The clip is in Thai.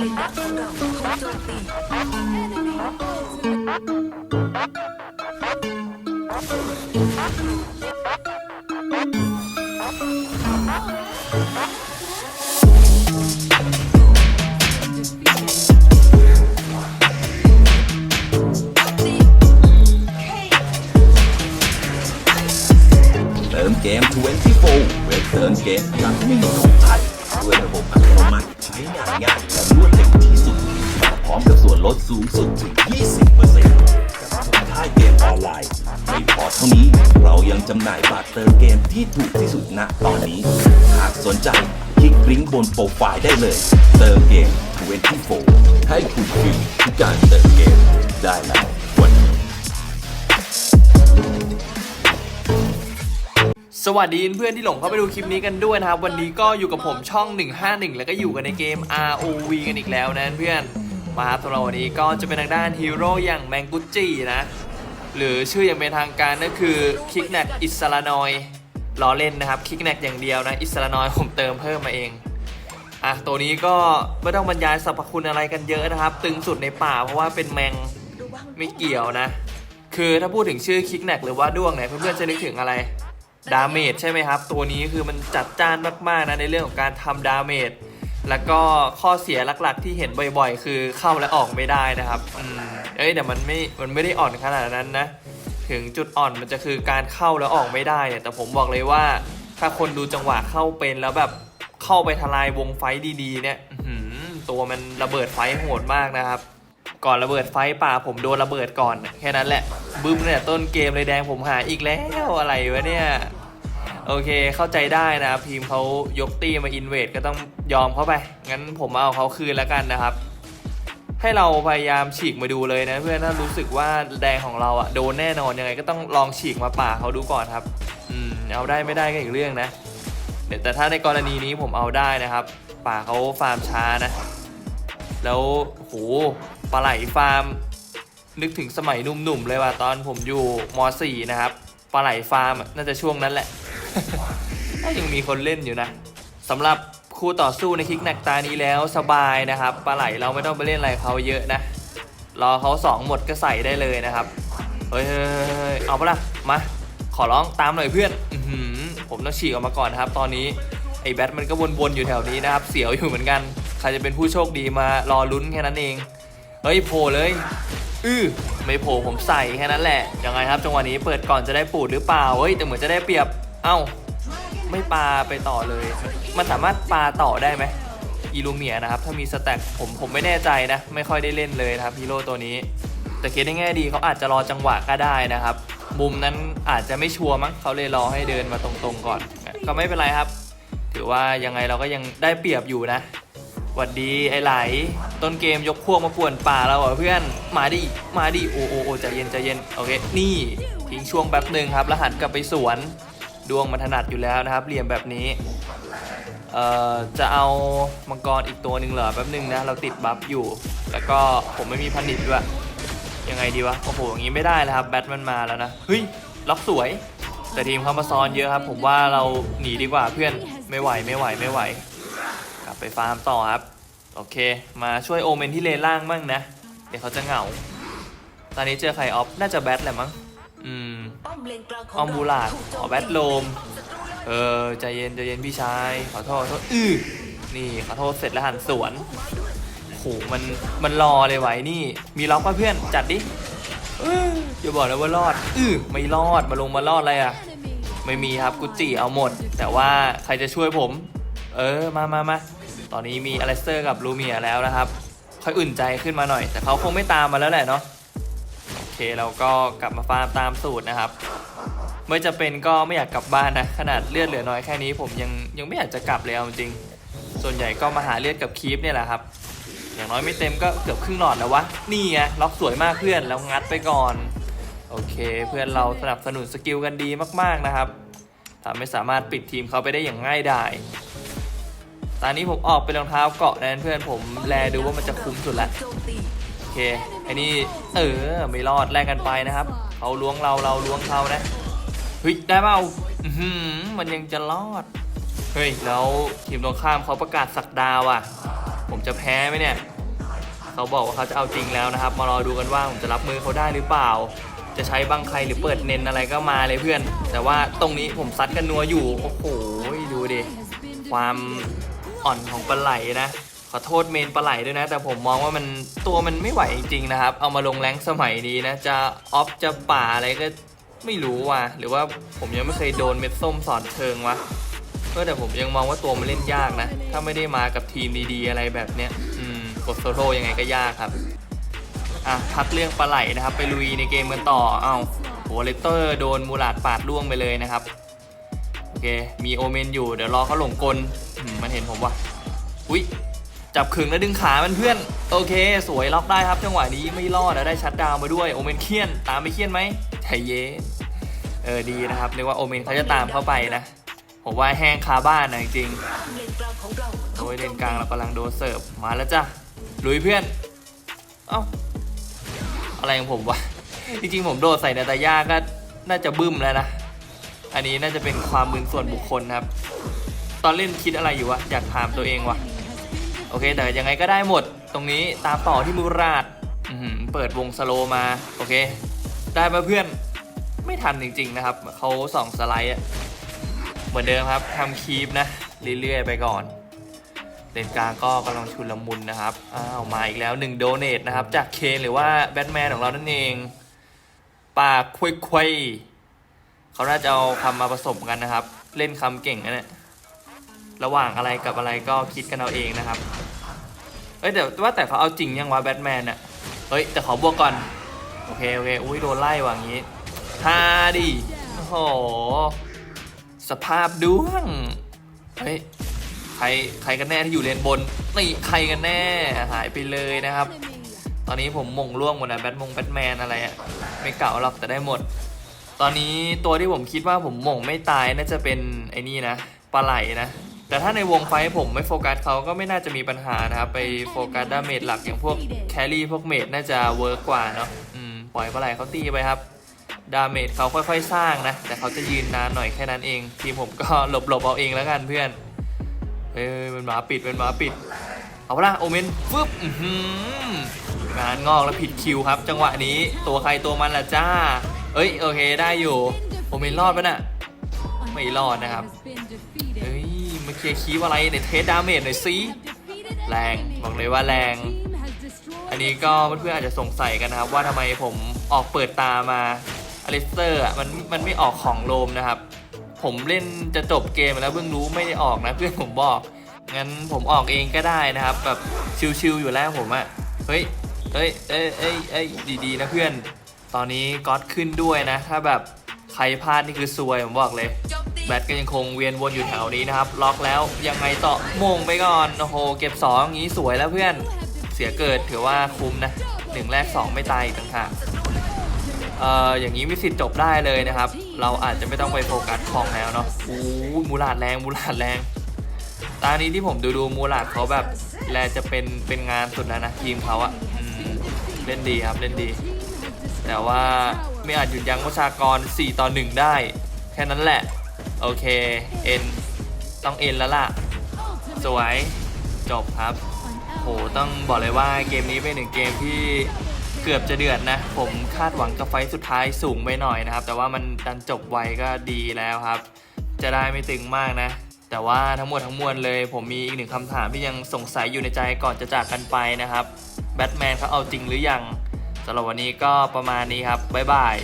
เลนดักของเราถูกโจมตีเติมเกม24เว็บเติมเกมอย่างไม่มีของไทยด้วยระบบอัตโนมัติ ใช้งานง่ายและรวดเร็วที่สุด พร้อมกับส่วนลดสูงสุดถึง 20%กับทุกค่ายเกมออนไลน์ ไม่พอเท่านี้เรายังจำหน่ายบัตรเติมเกมที่ถูกที่สุดณตอนนี้ หากสนใจคลิกลิงก์บนโปรไฟล์ได้เลย เติมเกม 24 ให้คุณฟรีทุกการเติมเกมได้แล้ว สวัสดีเพื่อนที่หลงเข้าไปดูคลิปนี้กันด้วยนะครับ วันนี้ก็อยู่กับผมช่อง 151 แล้วก็อยู่กันในเกม ROV กันอีกแล้วนะเพื่อนมาครับสำหรับวันนี้ก็จะเป็นทางด้านฮีโร่อย่างแมงกุจินะ หรือชื่ออย่างเป็นทางการก็คือคิกแนกอิสลานอยล้อเล่นนะครับคิกแนกอย่างเดียวนะ อิสลานอยผมเติมเพิ่มมาเองอะตัวนี้ก็ไม่ต้องบรรยายสรรพคุณอะไรกันเยอะนะครับ ตึงสุดในป่าเพราะว่าเป็นแมงไม่เกี่ยวนะ คือถ้าพูดถึงชื่อคิกแนกหรือว่าด้วงเนี่ยเพื่อนๆจะนึกถึงอะไร ดาเมจใช่ไหมครับ ตัวนี้คือมันจัดจ้านมากๆนะในเรื่องของการทำดาเมจแล้วก็ข้อเสียหลักๆ ที่เห็นบ่อยๆ คือเข้าและออกไม่ได้นะครับอืมเอ้ยแต่มันไม่ มันไม่ได้อ่อนขนาดนั้นนะ ถึงจุดอ่อนมันจะคือการเข้าแล้วออกไม่ได้เนี่ย แต่ผมบอกเลยว่า ถ้าคนดูจังหวะเข้าเป็นแล้วแบบเข้าไปทลายวงไฟดีๆ เนี่ยตัวมันระเบิดไฟโหดมากนะครับ ก่อนระเบิดไฟป่าผมโดนระเบิดก่อน แค่นั้นแหละบึ้มเนี่ยต้นเกมเลยแดงผมหาอีกแล้วอะไรวะเนี่ยโอเคเข้าใจได้นะพีมเขายกตีมาอินเวดก็ต้องยอมเขาไป งั้นผมเอาเขาคืนแล้วกันนะครับ ให้เราพยายามฉีกมาดูเลยนะ เพื่อนถ้ารู้สึกว่าแดงของเราอะโดนแน่นอนยังไงก็ต้องลองฉีกมาป่าเขาดูก่อนครับ อืมเอาได้ไม่ได้ก็อีกเรื่องนะเดี๋ยวแต่ถ้าในกรณีนี้ผมเอาได้นะครับ ป่าเขาฟาร์มช้านะ แล้วโหปลาไหลฟาร์ม นึกถึงสมัยหนุ่มๆเลยว่าตอนผมอยู่ม .4 นะครับปลาไหลฟาร์มน่าจะช่วงนั้นแหละถ้ายังมีคนเล่นอยู่นะสำหรับคู่ต่อสู้ในคลิกแนกตานี้แล้วสบายนะครับปลาไหลเราไม่ต้องไปเล่นอะไรเขาเยอะนะรอเขาสองหมดก็ใส่ได้เลยนะครับเฮ้ยเฮ้ยเฮ้ยเฮ้ยเอาปะล่ะมาขอร้องตามหน่อยเพื่อนอือผมต้องฉีกออกมาก่อนนะครับ ตอนนี้ไอ้แบทมันก็วนๆอยู่แถวนี้นะครับ เสียวอยู่เหมือนกัน ใครจะเป็นผู้โชคดีมารอลุ้นแค่นั้นเอง เฮ้ยโผล่เลย อือไม่โผล่ผมใส่แค่นั้นแหละยังไงครับจังหวะนี้เปิดก่อนจะได้ปูดหรือเปล่าเฮ้ยแต่เหมือนจะได้เปรียบ เอ้า ไม่ปาไปต่อเลย มันสามารถปาต่อได้ไหมอีลูเมียนะครับ ถ้ามีสแต็กผมผมไม่แน่ใจนะ ไม่ค่อยได้เล่นเลยนะครับฮีโร่ตัวนี้ แต่เคสในแง่ดีเขาอาจจะรอจังหวะก็ได้นะครับ มุมนั้นอาจจะไม่ชัวร์มั้งเขาเลยรอให้เดินมาตรงๆก่อน ก็ไม่เป็นไรครับ ถือว่ายังไงเราก็ยังได้เปรียบอยู่นะ หวัดดีไอ้ไหล ต้นเกมยกพวกมาป่วนป่าเราเหรอเพื่อน มาดิ มาดิ โอโอโอใจเย็นใจเย็น โอเค นี่ทิ้งช่วงแป๊บหนึ่งครับ แล้วหันกลับไปสวน ดวงมันถนัดอยู่แล้วนะครับ เหลี่ยมแบบนี้ เอ่อ จะเอามังกรอีกตัวหนึ่งเหรอแป๊บหนึ่งนะ เราติดบัฟอยู่ แล้วก็ผมไม่มีพันิดด้วย ยังไงดีวะ โอ้โห อย่างนี้ไม่ได้แล้วครับ แบทมันมาแล้วนะ เฮ้ย ล็อกสวย แต่ทีมเขามาซ้อนเยอะครับ ผมว่าเราหนีดีกว่าเพื่อน ไม่ไหวไม่ไหวไม่ไหว ไปฟาร์มต่อครับ โอเค มาช่วยโอเมนที่เลนล่างบ้างนะ เดี๋ยวเขาจะเหงา ตอนนี้เจอใครออฟ น่าจะแบทแหละมั้ง อืมป้อมเลนกลางขอมบูลาดขอแบทโลม เออ ใจเย็นใจเย็นพี่ชาย ขอโทษขอโทษอื้อนี่ขอโทษเสร็จแล้วหันสวนโหมันมันรอเลยไว้นี่ มีล็อกป่ะเพื่อน จัดดิอออย่าบอกนะว่ารอด อื้อไม่รอด มาลงมารอดอะไรอะ ไม่มีครับกุจิเอาหมด แต่ว่าใครจะช่วยผม เออ มามามา ตอนนี้มีอเลสเตอร์กับลูเมียแล้วนะครับ ค่อยอุ่นใจขึ้นมาหน่อย แต่เขาคงไม่ตามมาแล้วแหละเนาะโอเคเราก็กลับมาฟาร์มตามสูตรนะครับไม่จะเป็นก็ไม่อยากกลับบ้านนะขนาดเลือดเหลือน้อยแค่นี้ผมยังยังไม่อยากจะกลับเลยเอาจริง ส่วนใหญ่ก็มาหาเลือดกับคีฟเนี่ยแหละครับ อย่างน้อยไม่เต็มก็เกือบครึ่งหลอดแล้ววะนี่ไงล็อกสวยมากเพื่อนแล้วงัดไปก่อนโอเค เพื่อนเราสนับสนุนสกิลกันดีมากๆนะครับทำให้สามารถปิดทีมเขาไปได้อย่างง่ายดาย ตอนนี้ผมออกเป็นรองเท้าเกาะแนะเพื่อนผมแลดูว่ามันจะคุ้มสุดละโจมตีโอเคไอ้นี่เออไม่รอดแลกกันไปนะครับเขาล้วงเราเราล้วงเขานะเฮ้ยได้เปล่าอื้อหือมันยังจะรอดเฮ้ยแล้วทีมตรงข้ามเขาประกาศสักดาวอะ ผมจะแพ้ไหมเนี่ยเขาบอกว่าเขาจะเอาจริงแล้วนะครับ มารอดูกันว่าผมจะรับมือเขาได้หรือเปล่า จะใช้บังใครหรือเปิดเน้นอะไรก็มาเลยเพื่อน แต่ว่าตรงนี้ผมซัดกันนัวอยู่โอ้โหดูดิความ อ่อนของปลาไหลนะ ขอโทษเมนปลาไหลด้วยนะ แต่ผมมองว่ามันตัวมันไม่ไหวจริงๆนะครับ เอามาลงแรงสมัยนี้นะ จะออฟจะป่าอะไรก็ไม่รู้ว่ะ หรือว่าผมยังไม่เคยโดนเม็ดส้มสอนเชิงวะก็แต่ผมยังมองว่าตัวมันเล่นยากนะ ถ้าไม่ได้มากับทีมดีๆอะไรแบบเนี้ย อืมกดโซโล่ยังไงก็ยากครับอะพักเรื่องปลาไหลนะครับ ไปลุยในเกมกันต่อเอ้าโหเลเตอร์โดนมูลาดปาดล่วงไปเลยนะครับ โอเค มีโอเมนอยู่ เดี๋ยวรอเขาหลงกล มันเห็นผมว่ะอุ้ยจับขึงแล้วดึงขามันเพื่อน โอเค สวยล็อกได้ครับ จังหวะนี้ไม่รอดแล้วได้ชัดดาวมาด้วย โอเมนเคียน ตามไปเคียนไหมใจเย็นเออดีนะครับเรียกว่าโอเมนเขาจะตามเข้าไปนะผมว่าแห้งคาบ้านนะจริงเลนกลางขอเราโดยเลนกลางเรากำลังโดนเสิร์ฟมาแล้วจ้ะลุยเพื่อน เอ้าอะไรของผมวะจริงๆผมโดดใส่นาตาย่าก็น่าจะบึ้มแล้วนะ อันนี้น่าจะเป็นความมืนส่วนบุคคลครับ ตอนเล่นคิดอะไรอยู่วะ อยากถามตัวเองวะโอเค แต่ยังไงก็ได้หมด ตรงนี้ตามต่อที่มูราดเปิดวงสโลมา โอเค ได้มาเพื่อนไม่ทันจริง ๆ นะครับ เขาสองสไลด์อะเหมือนเดิมครับทำคีปนะ เรื่อย ๆ ไปก่อนเลนกลางก็กำลังชุนละมุนนะครับ อ้าวมาอีกแล้ว1โดเนทนะครับ จากเคนหรือว่าแบทแมนของเรานั่นเอง ปากควยควยๆเขาน่าจะเอาคำมาผสมกันนะครับ เล่นคำเก่งนะเนี่ย ระหว่างอะไรกับอะไรก็คิดกันเอาเองนะครับ เอ้ยแต่ว่าแต่เขาเอาจริงยังวะแบทแมนอะเฮ้ยแต่ขอบวกก่อน โอเค โอเค อุ้ยโดนไล่ว่างนี้ฮาดิโอ้โห สภาพด้วง เฮ้ย ใคร ใครกันแน่ที่อยู่เลนบน นี่ใครกันแน่ หายไปเลยนะครับ ตอนนี้ผมมงล่วงหมดนะแบทมงแบทแมนอะไรอะไม่เก่าหรอกแต่ได้หมด ตอนนี้ตัวที่ผมคิดว่าผมมงไม่ตายน่าจะเป็นไอ้นี่นะ ปลาไหลนะ แต่ถ้าในวงไฟผมไม่โฟกัสเขาก็ไม่น่าจะมีปัญหานะครับ ไปโฟกัสดาเมจหลักอย่างพวกแครี่พวกเมจน่าจะเวิร์กกว่าเนาะอืมปล่อยปลาไหลเขาตีไปครับ ดาเมจเขาค่อยๆ สร้างนะ แต่เขาจะยืนนานหน่อยแค่นั้นเอง ทีมผมก็หลบๆเอาเองแล้วกันเพื่อนเอ้ยมันหมาปิดเป็นหมาปิด เอาละโอเมนฟึบงานงอกแล้วผิดคิวครับ จังหวะนี้ตัวใครตัวมันละจ้า เอ้ยโอเคได้อยู่ โอเมนรอดปะน่ะไม่รอดนะครับ เคลียร์คีวอะไรในเทสดาเมจหน่อยสิแรงบอกเลยว่าแรง อันนี้ก็เพื่อนๆอาจจะสงสัยกันนะครับ ว่าทำไมผมออกเปิดตามาอลิสเตอร์อะมันมันไม่ออกของโลมนะครับ ผมเล่นจะจบเกมแล้วเพิ่งรู้ไม่ได้ออกนะเพื่อนผมบอก งั้นผมออกเองก็ได้นะครับ แบบชิวๆอยู่แล้วผมอะเฮ้ยเอ้ยเอ้ยเอ้ยเอ้ยดีๆนะเพื่อน ตอนนี้ก๊อตขึ้นด้วยนะ ถ้าแบบใครพลาดนี่คือซวยผมบอกเลย แบทก็ยังคงเวียนวนอยู่แถวนี้นะครับ ล็อกแล้วยังไงต่อมงไปก่อน โอ้โห เก็บ 2 อย่างนี้สวยแล้วเพื่อน เสียเกิดถือว่าคุ้มนะหนึ่งแรก 2 ไม่ตายต่างหากเอ่ออย่างนี้มีสิทธิ์จบได้เลยนะครับ เราอาจจะไม่ต้องไปโฟกัสคลองแล้วเนาะอู้มูลาดแรงมูลาดแรง ตานี้ที่ผมดูดูมูลาดเขาแบบแลจะเป็นเป็นงานสุดแล้วนะทีมเขาอะอเล่นดีครับเล่นดี แต่ว่าไม่อาจหยุดยั้งประชากร 4 ต่อ 1 ได้ แค่นั้นแหละ โอเค เอ็น ต้องเอ็นแล้วล่ะ สวย จบครับ โห ต้องบอกเลยว่าเกมนี้เป็นหนึ่งเกมที่เกือบจะเดือดนะ ผมคาดหวังกับไฟสุดท้ายสูงไปหน่อยนะครับ แต่ว่ามันดันจบไวก็ดีแล้วครับ จะได้ไม่ตึงมากนะ แต่ว่าทั้งหมดทั้งมวลเลย ผมมีอีกหนึ่งคำถามที่ยังสงสัยอยู่ในใจก่อนจะจากกันไปนะครับ แบทแมนเขาเอาจริงหรือยังสำหรับวันนี้ก็ประมาณนี้ครับ บ๊ายบาย